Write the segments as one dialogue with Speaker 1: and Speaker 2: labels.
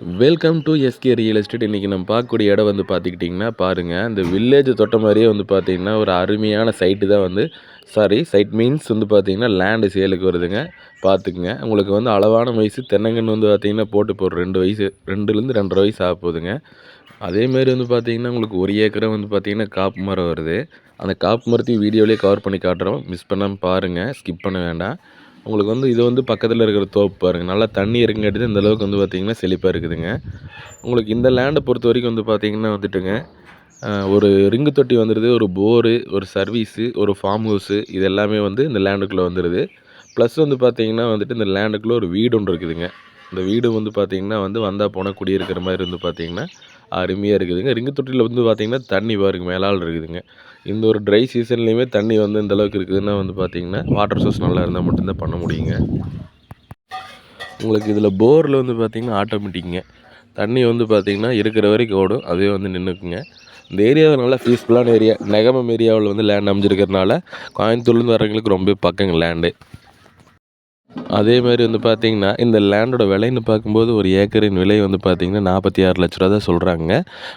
Speaker 1: Welcome to SK real estate இன்றைக்கி நம்ம பார்க்கக்கூடிய இடம் வந்து பார்த்துக்கிட்டிங்கன்னா பாருங்கள் இந்த வில்லேஜ் தொட்ட மாதிரியே வந்து பார்த்திங்கன்னா ஒரு அருமையான சைட்டு தான் வந்து சாரி சைட் மீன்ஸ் வந்து பார்த்திங்கன்னா லேண்டு சேலுக்கு வருதுங்க. பார்த்துக்குங்க. உங்களுக்கு வந்து அளவான வயசு தென்னங்கன்று வந்து பார்த்திங்கன்னா போட்டு போடுற ரெண்டு வயசு ரெண்டுலேருந்து ரெண்டரை வயசு ஆக போகுதுங்க. அதேமாரி வந்து பார்த்திங்கன்னா உங்களுக்கு ஒரு ஏக்கரை வந்து பார்த்திங்கன்னா காப்பு மரம் வருது. அந்த காப்பு மரத்தையும் வீடியோலேயே கவர் பண்ணி காட்டுறோம். மிஸ் பண்ணாமல் பாருங்கள் ஸ்கிப் பண்ண வேண்டாம். உங்களுக்கு வந்து இது வந்து பக்கத்தில் இருக்கிற தோப்பு பாருங்கள் நல்லா தண்ணி இருக்குங்காட்டி இந்த அளவுக்கு வந்து பார்த்திங்கன்னா செழிப்பாக இருக்குதுங்க. உங்களுக்கு இந்த லேண்டை பொறுத்த வரைக்கும் வந்து பார்த்திங்கன்னா வந்துட்டுங்க ஒரு ரிங்கு தொட்டி வந்துடுது ஒரு போரு ஒரு சர்வீஸு ஒரு ஃபார்ம் ஹவுஸு இது எல்லாமே வந்து இந்த லேண்டுக்குள்ளே வந்துடுது ப்ளஸ் வந்து பார்த்திங்கன்னா வந்துட்டு இந்த லேண்டுக்குள்ளே ஒரு வீடு ஒன்று இருக்குதுங்க. இந்த வீடு வந்து பார்த்திங்கன்னா வந்து வந்தால் போனால் குடியிருக்கிற மாதிரி வந்து பார்த்திங்கன்னா அருமையாக இருக்குதுங்க. ரிங்கு தொட்டியில் வந்து பார்த்திங்கன்னா தண்ணி பாருங்க மேலால் இருக்குதுங்க. இந்த ஒரு ட்ரை சீசன்லேயுமே தண்ணி வந்து இந்தளவுக்கு இருக்குதுன்னா வந்து பார்த்திங்கன்னா வாட்டர் சோர்ஸ் நல்லா இருந்தால் மட்டும்தான் பண்ண முடியுங்க. உங்களுக்கு இதில் போரில் வந்து பார்த்திங்கன்னா ஆட்டோமேட்டிக்குங்க தண்ணி வந்து பார்த்திங்கன்னா இருக்கிற வரைக்கும் ஓடும் அதே வந்து நின்றுக்குங்க இந்த ஏரியாவை நல்லா பீஸ்ஃபுல்லான ஏரியா நெகமம் ஏரியாவில் வந்து லேண்ட் அமைஞ்சிருக்கிறதுனால கோயம்புத்தூர்லேருந்து வரவங்களுக்கு ரொம்ப பக்கங்க லேண்டு அதே மாதிரி வந்து பார்த்தீங்கன்னா இந்த லேண்டோட விலைன்னு பார்க்கும்போது ஒரு ஏக்கரின் விலை வந்து பார்த்தீங்கன்னா நாற்பத்தி ஆறு லட்ச ரூபா தான் சொல்கிறாங்க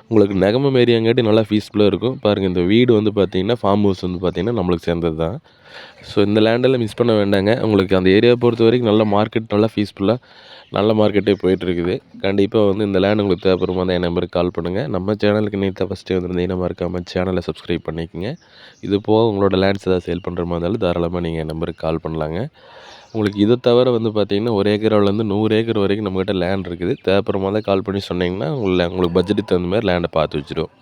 Speaker 1: உங்களுக்கு நெகமம் ஏரியாங்காட்டி நல்லா பீஸ்ஃபுல்லாக இருக்கும். பாருங்கள் இந்த வீடு வந்து பார்த்திங்கன்னா ஃபார்ம் ஹவுஸ் வந்து பார்த்தீங்கன்னா நம்மளுக்கு சேர்ந்தது தான் ஸோ இந்த லேண்டெல்லாம் மிஸ் பண்ண வேண்டாங்க. உங்களுக்கு அந்த ஏரியாவை பொறுத்த வரைக்கும் நல்ல மார்க்கெட் நல்லா பீஸ்ஃபுல்லாக நல்ல மார்க்கெட்டே போயிட்டுருக்குது. கண்டிப்பாக வந்து இந்த லேண்ட் உங்களுக்கு தேவைப்படுமா தான் என் நம்பருக்கு கால் பண்ணுங்கள் நம்ம சேனலுக்கு நீ ஃபஸ்ட்டே வந்துருந்தீங்கன்னா மறக்காமல் சேனலை சப்ஸ்கிரைப் பண்ணிக்கோங்க. இது போக உங்களோட லேண்ட்ஸ் ஏதாவது சேல் பண்ணுற மாதிரி இருந்தாலும் தாராளமாக நீங்கள் என் நம்பருக்கு கால் பண்ணலாங்க. உங்களுக்கு இதை தவிர வந்து பார்த்தீங்கன்னா ஒரு ஏக்கரோலேருந்து நூறு ஏக்கர் வரைக்கும் நம்மக்கிட்ட லேண்ட் இருக்குது. தேவைப்படுமா தான் கால் பண்ணி சொன்னீங்கன்னா உங்களை உங்களுக்கு பட்ஜெட்டுக்கு தகுந்த மாதிரி லேண்டை பார்த்து வச்சுருவோம்.